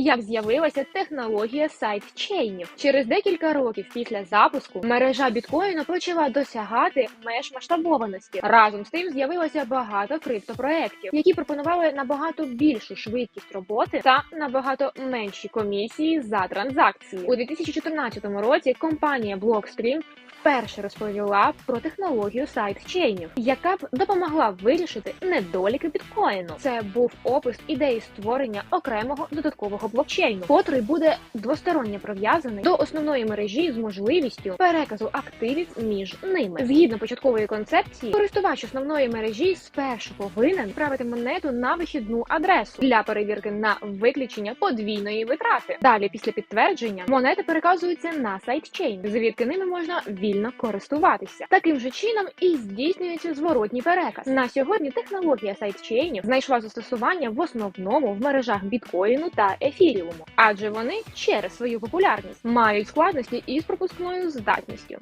як з'явилася технологія сайдчейнів. Через декілька років після запуску мережа біткоїну почала досягати меж масштабованості. Разом з тим з'явилося багато криптопроєктів, які пропонували набагато більшу швидкість роботи та набагато менші комісії за транзакції. У 2014 році компанія Blockstream вперше розповіла про технологію сайдчейнів, яка б допомогла вирішити недоліки біткоїну. Це був опис ідеї створення окремого додаткового блокчейну, котрий буде двосторонньо прив'язаний до основної мережі з можливістю переказу активів між ними. Згідно початкової концепції, користувач основної мережі спершу повинен правити монету на вихідну адресу для перевірки на виключення подвійної витрати. Далі, після підтвердження, монети переказуються на сайдчейн, звідки ними можна вільно користуватися. Таким же чином і здійснюється зворотній переказ. На сьогодні технологія сайдчейнів знайшла застосування в основному в мережах біткоїну та ефіріуму, адже вони через свою популярність мають складності із пропускною здатністю.